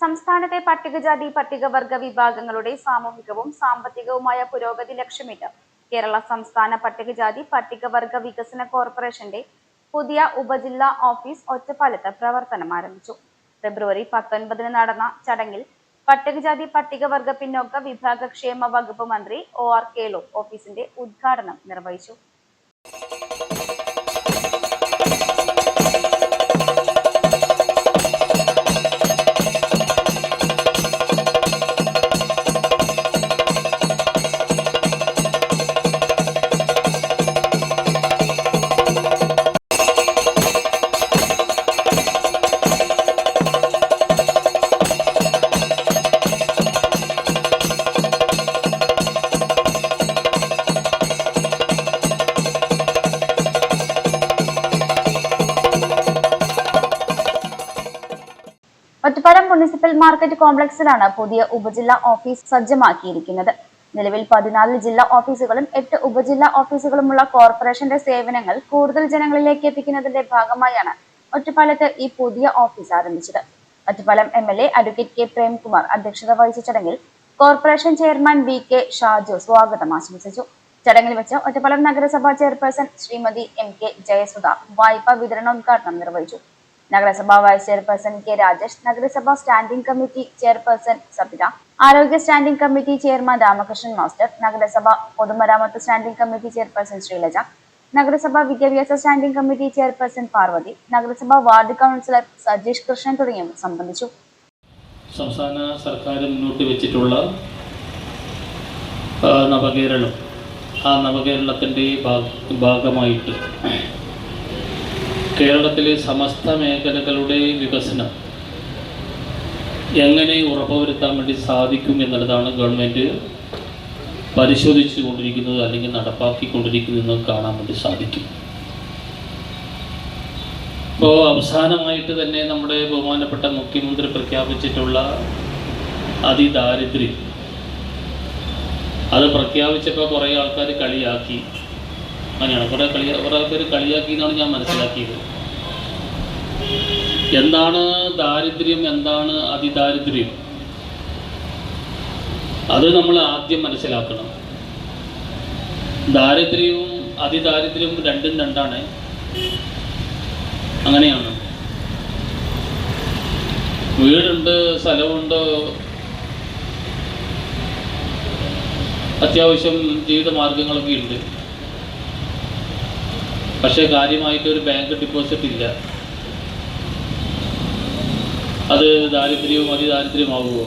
സംസ്ഥാനത്തെ പട്ടികജാതി പട്ടികവർഗ വിഭാഗങ്ങളുടെ സാമൂഹികവും സാമ്പത്തികവുമായ പുരോഗതി ലക്ഷ്യമിട്ട് കേരള സംസ്ഥാന പട്ടികജാതി പട്ടികവർഗ വികസന കോർപ്പറേഷന്റെ പുതിയ ഉപജില്ലാ ഓഫീസ് ഒറ്റപ്പാലത്ത് പ്രവർത്തനം ആരംഭിച്ചു. ഫെബ്രുവരി പത്തൊൻപതിന് നടന്ന ചടങ്ങിൽ പട്ടികജാതി പട്ടികവർഗ പിന്നോക്ക വിഭാഗക്ഷേമ വകുപ്പ് മന്ത്രി ഒ ആർ കേളു ഓഫീസിന്റെ ഉദ്ഘാടനം നിർവഹിച്ചു. ഒറ്റപ്പാലം മുനിസിപ്പൽ മാർക്കറ്റ് കോംപ്ലക്സിലാണ് പുതിയ ഉപജില്ലാ ഓഫീസ് സജ്ജമാക്കിയിരിക്കുന്നത്. നിലവിൽ പതിനാല് ജില്ലാ ഓഫീസുകളും എട്ട് ഉപജില്ലാ ഓഫീസുകളുമുള്ള കോർപ്പറേഷന്റെ സേവനങ്ങൾ കൂടുതൽ ജനങ്ങളിലേക്ക് എത്തിക്കുന്നതിന്റെ ഭാഗമായാണ് ഒറ്റപ്പാലത്ത് ഈ പുതിയ ഓഫീസ് ആരംഭിച്ചത്. Ottapalam M L A advocate K Premkumar അധ്യക്ഷത വഹിച്ച ചടങ്ങിൽ corporation chairman V K Shaju സ്വാഗതം ആശംസിച്ചു. ചടങ്ങിൽ വെച്ച് ഒറ്റപ്പാലം നഗരസഭാ chairperson Shrimati M K Jayasudha വായ്പാ വിതരണോദ്ഘാടനം നിർവഹിച്ചു. നഗരസഭാ വൈസ് ചെയർപേഴ്സൺ കെ രാജേഷ് നഗരസഭാ സ്റ്റാൻഡിംഗ് കമ്മിറ്റി ചെയർപേഴ്സൺ സബിത ആരോഗ്യ standing committee chairman Ramakrishnan master നഗരസഭ പൊതുമരാമത്ത് സ്റ്റാൻഡിംഗ് കമ്മിറ്റി ചെയർപേഴ്സൺ ശ്രീലജ നഗരസഭാ വിദ്യാഭ്യാസ സ്റ്റാൻഡിംഗ് കമ്മിറ്റി ചെയർപേഴ്സൺ പാർവതി നഗരസഭാ വാർഡ് കൗൺസിലർ സജീഷ് കൃഷ്ണൻ തുടങ്ങിയവർ സംബന്ധിച്ചു. സംസ്ഥാന സർക്കാർ മുന്നോട്ട് വെച്ചിട്ടുള്ള നവകേരളം. ആ നവകേരളത്തിന്റെ ഭാഗ- ഭാഗമായിട്ട് കേരളത്തിലെ സമസ്ത മേഖലകളുടെ വികസനം എങ്ങനെ ഉറപ്പുവരുത്താൻ വേണ്ടി സാധിക്കും എന്നുള്ളതാണ് ഗവൺമെന്റ് പരിശോധിച്ചു കൊണ്ടിരിക്കുന്നത് അല്ലെങ്കിൽ നടപ്പാക്കിക്കൊണ്ടിരിക്കുന്നതെന്ന് കാണാൻ വേണ്ടി സാധിക്കും. ഇപ്പോൾ അവസാനമായിട്ട് തന്നെ നമ്മുടെ ബഹുമാനപ്പെട്ട മുഖ്യമന്ത്രി പ്രഖ്യാപിച്ചിട്ടുള്ള അതിദാരിദ്ര്യം. അത് പ്രഖ്യാപിച്ചപ്പോൾ കുറേ ആൾക്കാർ കളിയാക്കി. അങ്ങനെയാണ്. കുറേ കളി കുറേ പേര് കളിയാക്കി എന്നാണ് ഞാൻ മനസ്സിലാക്കിയത്. എന്താണ് ദാരിദ്ര്യം? എന്താണ് അതിദാരിദ്ര്യം? അത് നമ്മൾ ആദ്യം മനസ്സിലാക്കണം. ദാരിദ്ര്യവും അതിദാരിദ്ര്യവും രണ്ടും രണ്ടാണ്. അങ്ങനെയാണ്. വീടുണ്ട് സ്ഥലമുണ്ട്. അത്യാവശ്യം ജീവിത മാർഗങ്ങളൊക്കെ ഉണ്ട്. പക്ഷേ കാര്യമായിട്ട് ഒരു ബാങ്ക് ഡിപ്പോസിറ്റ് ഇല്ല. അത് ദാരിദ്ര്യവും അതിദാരിദ്ര്യമാകുമോ